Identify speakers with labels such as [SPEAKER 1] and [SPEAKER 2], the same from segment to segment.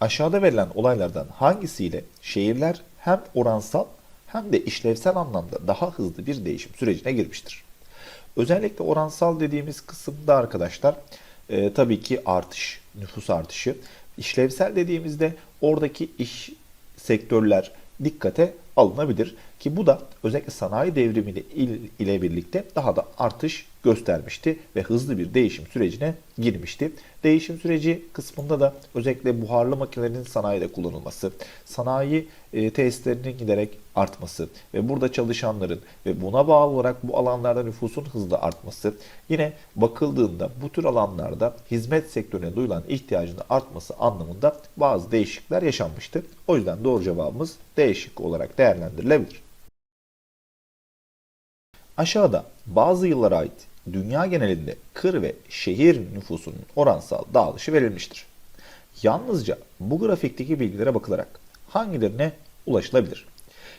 [SPEAKER 1] Aşağıda verilen olaylardan hangisiyle şehirler hem oransal hem de işlevsel anlamda daha hızlı bir değişim sürecine girmiştir? Özellikle oransal dediğimiz kısımda arkadaşlar e, tabii ki artış, nüfus artışı. İşlevsel dediğimizde oradaki iş sektörler dikkate alınabilir ki bu da özellikle sanayi devrimiyle il- ile birlikte daha da artış göstermişti ve hızlı bir değişim sürecine girmişti. Değişim süreci kısmında da özellikle buharlı makinelerin sanayide kullanılması, sanayi e, tesislerinin giderek artması ve burada çalışanların ve buna bağlı olarak bu alanlarda nüfusun hızlı artması, yine bakıldığında bu tür alanlarda hizmet sektörüne duyulan ihtiyacın artması anlamında bazı değişiklikler yaşanmıştı. O yüzden doğru cevabımız değişik olarak değerlendirilebilir. Aşağıda bazı yıllara ait dünya genelinde kır ve şehir nüfusunun oransal dağılışı verilmiştir. Yalnızca bu grafikteki bilgilere bakılarak hangilerine ulaşılabilir?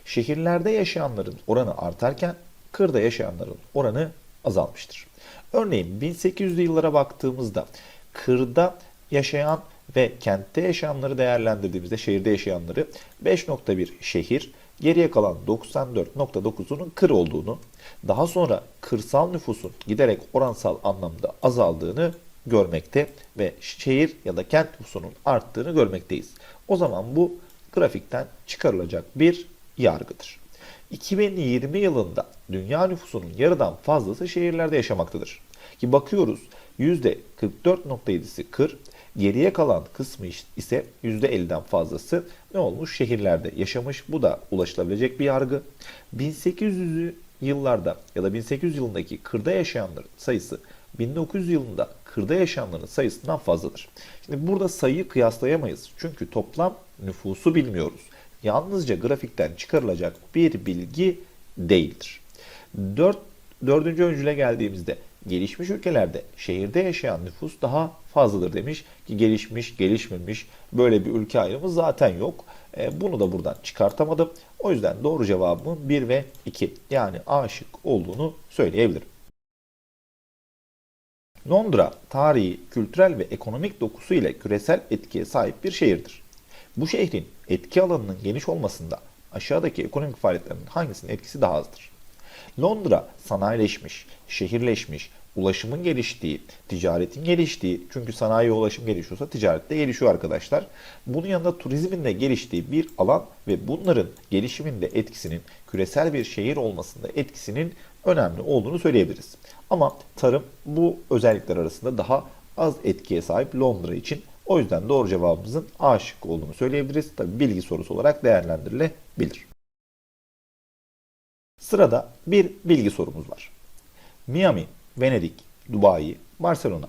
[SPEAKER 1] Şehirlerde yaşayanların oranı artarken kırda yaşayanların oranı azalmıştır. Örneğin 1800'lü yıllara baktığımızda kırda yaşayan ve kentte yaşayanları değerlendirdiğimizde şehirde yaşayanları 5.1 şehir, geriye kalan 94.9'unun kır olduğunu, daha sonra kırsal nüfusun giderek oransal anlamda azaldığını görmekte ve şehir ya da kent nüfusunun arttığını görmekteyiz. O zaman bu grafikten çıkarılacak bir yargıdır. 2020 yılında dünya nüfusunun yarıdan fazlası şehirlerde yaşamaktadır. Ki bakıyoruz %44.7'si kır, geriye kalan kısmı ise %50'den fazlası ne olmuş? Şehirlerde yaşamış. Bu da ulaşılabilecek bir yargı. 1800'lü yıllarda ya da 1800 yılındaki kırda yaşayanların sayısı 1900 yılında kırda yaşayanların sayısından fazladır. Şimdi burada sayıyı kıyaslayamayız. Çünkü toplam nüfusu bilmiyoruz. Yalnızca grafikten çıkarılacak bir bilgi değildir. 4, dördüncü öncüle geldiğimizde gelişmiş ülkelerde şehirde yaşayan nüfus daha fazladır demiş ki gelişmiş, gelişmemiş böyle bir ülke ayrımı zaten yok. E, bunu da buradan çıkartamadım. O yüzden doğru cevabımın 1 ve 2 yani A şık olduğunu söyleyebilirim. Londra tarihi, kültürel ve ekonomik dokusu ile küresel etkiye sahip bir şehirdir. Bu şehrin etki alanının geniş olmasında aşağıdaki ekonomik faaliyetlerin hangisinin etkisi daha azdır? Londra sanayileşmiş, şehirleşmiş, ulaşımın geliştiği, ticaretin geliştiği, çünkü sanayi ulaşım gelişiyorsa ticaret de gelişiyor arkadaşlar. Bunun yanında turizmin de geliştiği bir alan ve bunların gelişiminde etkisinin küresel bir şehir olmasında etkisinin önemli olduğunu söyleyebiliriz. Ama tarım bu özellikler arasında daha az etkiye sahip Londra için. O yüzden doğru cevabımızın A şıkkı olduğunu söyleyebiliriz. Tabi bilgi sorusu olarak değerlendirilebilir. Sırada bir bilgi sorumuz var. Miami, Venedik, Dubai, Barcelona.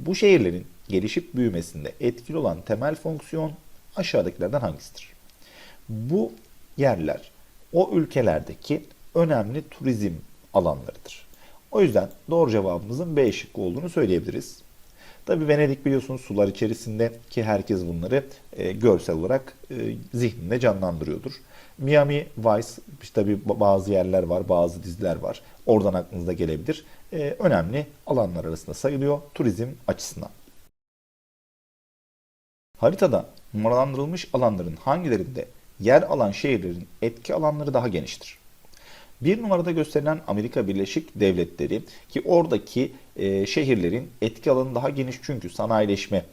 [SPEAKER 1] Bu şehirlerin gelişip büyümesinde etkili olan temel fonksiyon aşağıdakilerden hangisidir? Bu yerler o ülkelerdeki önemli turizm alanlarıdır. O yüzden doğru cevabımızın B şıkkı olduğunu söyleyebiliriz. Tabi Venedik biliyorsunuz sular içerisinde ki herkes bunları e, görsel olarak e, zihninde canlandırıyordur. Miami Vice, işte tabi bazı yerler var, bazı diziler var. Oradan aklınıza gelebilir. E, önemli alanlar arasında sayılıyor turizm açısından. Haritada numaralandırılmış alanların hangilerinde yer alan şehirlerin etki alanları daha geniştir? Bir numarada gösterilen Amerika Birleşik Devletleri ki oradaki e, şehirlerin etki alanı daha geniş çünkü sanayileşme,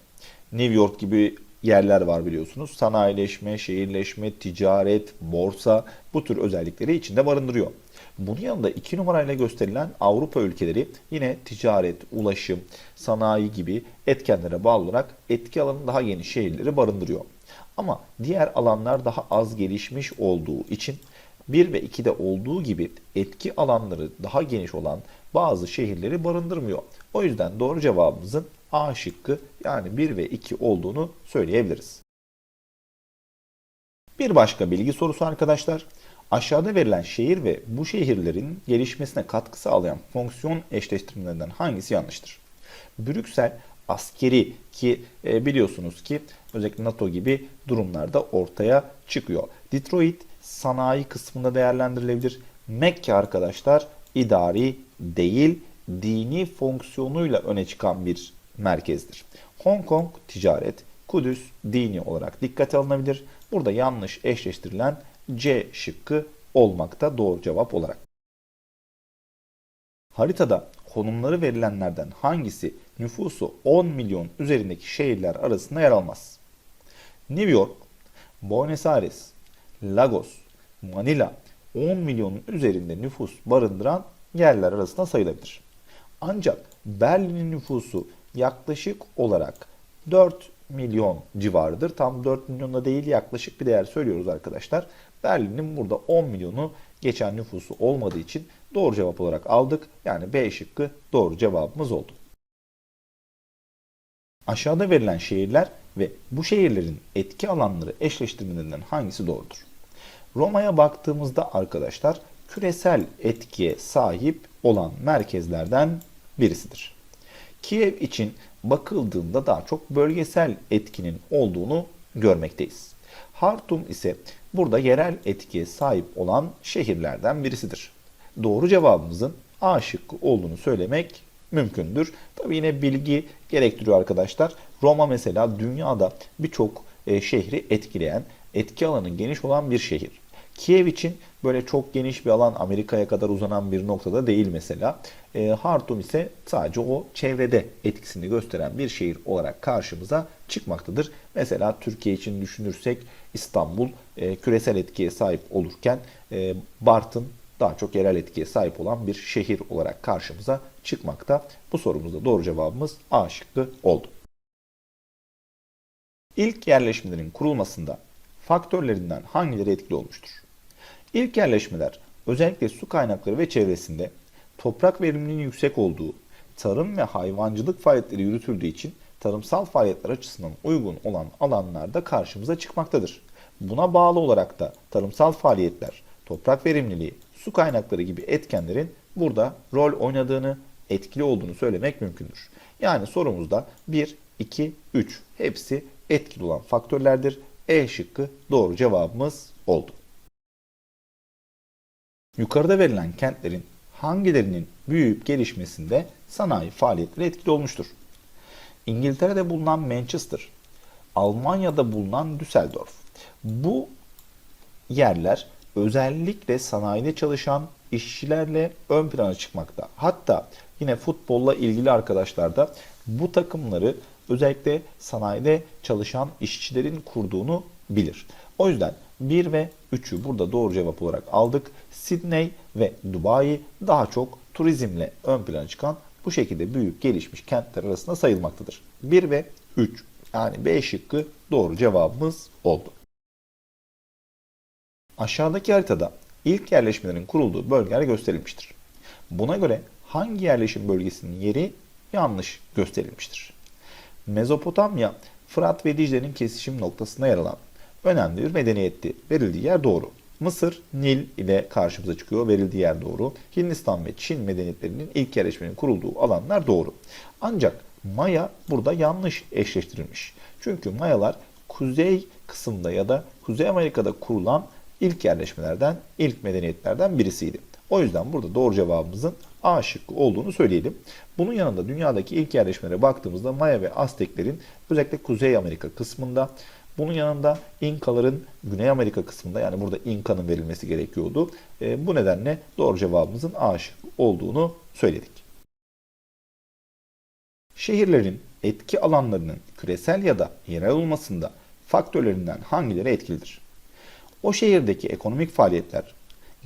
[SPEAKER 1] New York gibi yerler var biliyorsunuz. Sanayileşme, şehirleşme, ticaret, borsa bu tür özellikleri içinde barındırıyor. Bunun yanında iki numarayla gösterilen Avrupa ülkeleri yine ticaret, ulaşım, sanayi gibi etkenlere bağlı olarak etki alanı daha geniş şehirleri barındırıyor. Ama diğer alanlar daha az gelişmiş olduğu için 1 ve 2'de olduğu gibi etki alanları daha geniş olan bazı şehirleri barındırmıyor. O yüzden doğru cevabımızın A şıkkı yani 1 ve 2 olduğunu söyleyebiliriz. Bir başka bilgi sorusu arkadaşlar. Aşağıda verilen şehir ve bu şehirlerin gelişmesine katkı sağlayan fonksiyon eşleştirmelerinden hangisi yanlıştır? Brüksel askeri ki e, biliyorsunuz ki özellikle NATO gibi durumlarda ortaya çıkıyor. Detroit sanayi kısmında değerlendirilebilir. Mekke arkadaşlar idari değil dini fonksiyonuyla öne çıkan bir merkezdir. Hong Kong ticaret, Kudüs dini olarak dikkate alınabilir. Burada yanlış eşleştirilen C şıkkı olmakta doğru cevap olarak. Haritada konumları verilenlerden hangisi nüfusu 10 milyon üzerindeki şehirler arasında yer almaz? New York, Buenos Aires, Lagos, Manila 10 milyonun üzerinde nüfus barındıran yerler arasında sayılabilir. Ancak Berlin'in nüfusu yaklaşık olarak 4 milyon civarıdır. Tam 4 milyonda değil yaklaşık bir değer söylüyoruz arkadaşlar. Berlin'in burada 10 milyonu geçen nüfusu olmadığı için doğru cevap olarak aldık. Yani B şıkkı doğru cevabımız oldu. Aşağıda verilen şehirler ve bu şehirlerin etki alanları eşleştirmelerinden hangisi doğrudur? Roma'ya baktığımızda arkadaşlar küresel etkiye sahip olan merkezlerden birisidir. Kiev için bakıldığında daha çok bölgesel etkinin olduğunu görmekteyiz. Hartum ise burada yerel etkiye sahip olan şehirlerden birisidir. Doğru cevabımızın A şıkkı olduğunu söylemek mümkündür. Tabi yine bilgi gerektiriyor arkadaşlar. Roma mesela dünyada birçok e, şehri etkileyen, etki alanı geniş olan bir şehir. Kiev için böyle çok geniş bir alan Amerika'ya kadar uzanan bir noktada değil mesela. E, Hartum ise sadece o çevrede etkisini gösteren bir şehir olarak karşımıza çıkmaktadır. Mesela Türkiye için düşünürsek İstanbul e, küresel etkiye sahip olurken e, Bartın daha çok yerel etkiye sahip olan bir şehir olarak karşımıza çıkmakta. Bu sorumuzda doğru cevabımız A şıkkı oldu. İlk yerleşmelerin kurulmasında faktörlerinden hangileri etkili olmuştur? İlk yerleşmeler özellikle su kaynakları ve çevresinde toprak verimliliğinin yüksek olduğu, tarım ve hayvancılık faaliyetleri yürütüldüğü için tarımsal faaliyetler açısından uygun olan alanlarda karşımıza çıkmaktadır. Buna bağlı olarak da tarımsal faaliyetler, toprak verimliliği, su kaynakları gibi etkenlerin burada rol oynadığını, etkili olduğunu söylemek mümkündür. Yani sorumuzda 1, 2, 3 hepsi etkili olan faktörlerdir. E şıkkı doğru cevabımız oldu. Yukarıda verilen kentlerin hangilerinin büyüyüp gelişmesinde sanayi faaliyetleri etkili olmuştur? İngiltere'de bulunan Manchester, Almanya'da bulunan Düsseldorf. Bu yerler özellikle sanayide çalışan işçilerle ön plana çıkmakta. Hatta yine futbolla ilgili arkadaşlar da bu takımları özellikle sanayide çalışan işçilerin kurduğunu bilir. O yüzden 1 ve 3'ü burada doğru cevap olarak aldık. Sydney ve Dubai daha çok turizmle ön plana çıkan bu şekilde büyük gelişmiş kentler arasında sayılmaktadır. 1 ve 3 yani B şıkkı doğru cevabımız oldu. Aşağıdaki haritada ilk yerleşmelerin kurulduğu bölgeler gösterilmiştir. Buna göre hangi yerleşim bölgesinin yeri yanlış gösterilmiştir? Mezopotamya, Fırat ve Dicle'nin kesişim noktasında yer alan önemli bir medeniyetti. Verildiği yer doğru. Mısır, Nil ile karşımıza çıkıyor. Verildiği yer doğru. Hindistan ve Çin medeniyetlerinin ilk yerleşmenin kurulduğu alanlar doğru. Ancak Maya burada yanlış eşleştirilmiş. Çünkü Mayalar kuzey kısımda ya da Kuzey Amerika'da kurulan ilk yerleşmelerden, ilk medeniyetlerden birisiydi. O yüzden burada doğru cevabımızın A şıkkı olduğunu söyleyelim. Bunun yanında dünyadaki ilk yerleşmelere baktığımızda Maya ve Azteklerin özellikle Kuzey Amerika kısmında bunun yanında İnkaların Güney Amerika kısmında yani burada İnka'nın verilmesi gerekiyordu. E, bu nedenle doğru cevabımızın A olduğunu söyledik. Şehirlerin etki alanlarının küresel ya da yerel olmasında faktörlerinden hangileri etkilidir? O şehirdeki ekonomik faaliyetler,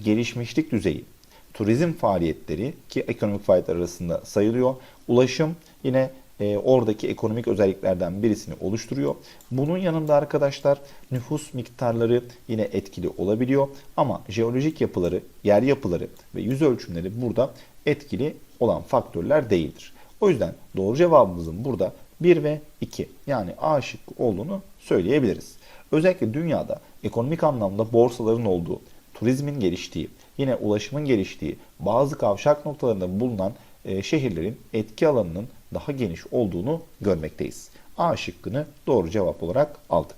[SPEAKER 1] gelişmişlik düzeyi, turizm faaliyetleri ki ekonomik faaliyetler arasında sayılıyor, ulaşım yine e, oradaki ekonomik özelliklerden birisini oluşturuyor. Bunun yanında arkadaşlar nüfus miktarları yine etkili olabiliyor ama jeolojik yapıları, yer yapıları ve yüz ölçümleri burada etkili olan faktörler değildir. O yüzden doğru cevabımızın burada 1 ve 2 yani A şıkkı olduğunu söyleyebiliriz. Özellikle dünyada ekonomik anlamda borsaların olduğu, turizmin geliştiği, yine ulaşımın geliştiği bazı kavşak noktalarında bulunan e, şehirlerin etki alanının daha geniş olduğunu görmekteyiz. A şıkkını doğru cevap olarak aldık.